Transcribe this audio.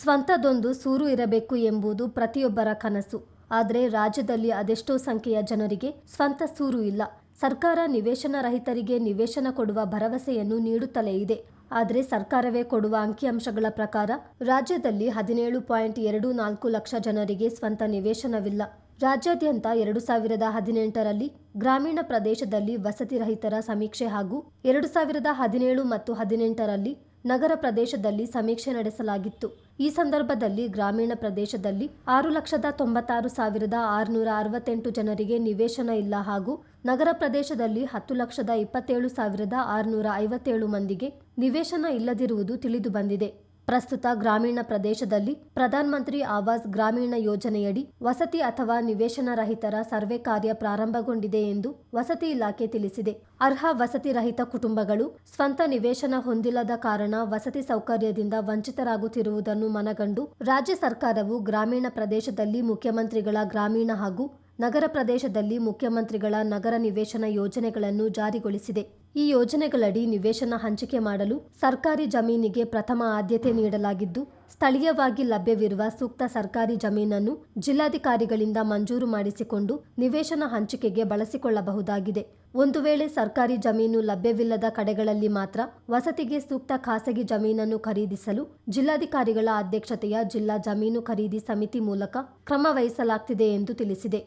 ಸ್ವಂತದೊಂದು ಸೂರು ಇರಬೇಕು ಎಂಬುದು ಪ್ರತಿಯೊಬ್ಬರ ಕನಸು. ಆದರೆ ರಾಜ್ಯದಲ್ಲಿ ಅದೆಷ್ಟೋ ಸಂಖ್ಯೆಯ ಜನರಿಗೆ ಸ್ವಂತ ಸೂರು ಇಲ್ಲ. ಸರ್ಕಾರ ನಿವೇಶನ ರಹಿತರಿಗೆ ನಿವೇಶನ ಕೊಡುವ ಭರವಸೆಯನ್ನು ನೀಡುತ್ತಲೇ ಇದೆ. ಆದರೆ ಸರ್ಕಾರವೇ ಕೊಡುವ ಅಂಕಿಅಂಶಗಳ ಪ್ರಕಾರ ರಾಜ್ಯದಲ್ಲಿ ಹದಿನೇಳು ಪಾಯಿಂಟ್ ಎರಡು ನಾಲ್ಕು ಲಕ್ಷ ಜನರಿಗೆ ಸ್ವಂತ ನಿವೇಶನವಿಲ್ಲ. ರಾಜ್ಯಾದ್ಯಂತ ಎರಡು ಸಾವಿರದ ಹದಿನೆಂಟರಲ್ಲಿ ಗ್ರಾಮೀಣ ಪ್ರದೇಶದಲ್ಲಿ ವಸತಿ ರಹಿತರ ಸಮೀಕ್ಷೆ ಹಾಗೂ ಎರಡು ಸಾವಿರದ ಹದಿನೇಳು ಮತ್ತು ಹದಿನೆಂಟರಲ್ಲಿ ನಗರ ಪ್ರದೇಶದಲ್ಲಿ ಸಮೀಕ್ಷೆ ನಡೆಸಲಾಗಿತ್ತು. ಈ ಸಂದರ್ಭದಲ್ಲಿ ಗ್ರಾಮೀಣ ಪ್ರದೇಶದಲ್ಲಿ ಆರು ಲಕ್ಷದ ತೊಂಬತ್ತಾರು ಸಾವಿರದ ಆರುನೂರ ಅರವತ್ತೆಂಟು ಜನರಿಗೆ ನಿವೇಶನ ಇಲ್ಲ ಹಾಗೂ ನಗರ ಪ್ರದೇಶದಲ್ಲಿ ಹತ್ತು ಲಕ್ಷದ ಇಪ್ಪತ್ತೇಳು ಸಾವಿರದ ಆರುನೂರ ಐವತ್ತೇಳು ಮಂದಿಗೆ ನಿವೇಶನ ಇಲ್ಲದಿರುವುದು ತಿಳಿದು ಬಂದಿದೆ. ಪ್ರಸ್ತುತ ಗ್ರಾಮೀಣ ಪ್ರದೇಶದಲ್ಲಿ ಪ್ರಧಾನಮಂತ್ರಿ ಆವಾಸ್ ಗ್ರಾಮೀಣ ಯೋಜನೆಯಡಿ ವಸತಿ ಅಥವಾ ನಿವೇಶನ ರಹಿತರ ಸರ್ವೆ ಕಾರ್ಯ ಪ್ರಾರಂಭಗೊಂಡಿದೆ ಎಂದು ವಸತಿ ಇಲಾಖೆ ತಿಳಿಸಿದೆ. ಅರ್ಹ ವಸತಿ ರಹಿತ ಕುಟುಂಬಗಳು ಸ್ವಂತ ನಿವೇಶನ ಹೊಂದಿಲ್ಲದ ಕಾರಣ ವಸತಿ ಸೌಕರ್ಯದಿಂದ ವಂಚಿತರಾಗುತ್ತಿರುವುದನ್ನು ಮನಗಂಡು ರಾಜ್ಯ ಸರ್ಕಾರವು ಗ್ರಾಮೀಣ ಪ್ರದೇಶದಲ್ಲಿ ಮುಖ್ಯಮಂತ್ರಿಗಳ ಗ್ರಾಮೀಣ ಹಾಗೂ ನಗರ ಪ್ರದೇಶದಲ್ಲಿ ಮುಖ್ಯಮಂತ್ರಿಗಳ ನಗರ ನಿವೇಶನ ಯೋಜನೆಗಳನ್ನು ಜಾರಿಗೊಳಿಸಿದೆ. ಈ ಯೋಜನೆಗಳಡಿ ನಿವೇಶನ ಹಂಚಿಕೆ ಮಾಡಲು ಸರ್ಕಾರಿ ಜಮೀನಿಗೆ ಪ್ರಥಮ ಆದ್ಯತೆ ನೀಡಲಾಗಿದ್ದು, ಸ್ಥಳೀಯವಾಗಿ ಲಭ್ಯವಿರುವ ಸೂಕ್ತ ಸರ್ಕಾರಿ ಜಮೀನನ್ನು ಜಿಲ್ಲಾಧಿಕಾರಿಗಳಿಂದ ಮಂಜೂರು ಮಾಡಿಸಿಕೊಂಡು ನಿವೇಶನ ಹಂಚಿಕೆಗೆ ಬಳಸಿಕೊಳ್ಳಬಹುದಾಗಿದೆ. ಒಂದು ವೇಳೆ ಸರ್ಕಾರಿ ಜಮೀನು ಲಭ್ಯವಿಲ್ಲದ ಕಡೆಗಳಲ್ಲಿ ಮಾತ್ರ ವಸತಿಗೆ ಸೂಕ್ತ ಖಾಸಗಿ ಜಮೀನನ್ನು ಖರೀದಿಸಲು ಜಿಲ್ಲಾಧಿಕಾರಿಗಳ ಅಧ್ಯಕ್ಷತೆಯ ಜಿಲ್ಲಾ ಜಮೀನು ಖರೀದಿ ಸಮಿತಿ ಮೂಲಕ ಕ್ರಮ ವಹಿಸಲಾಗ್ತಿದೆ ಎಂದು ತಿಳಿಸಿದೆ.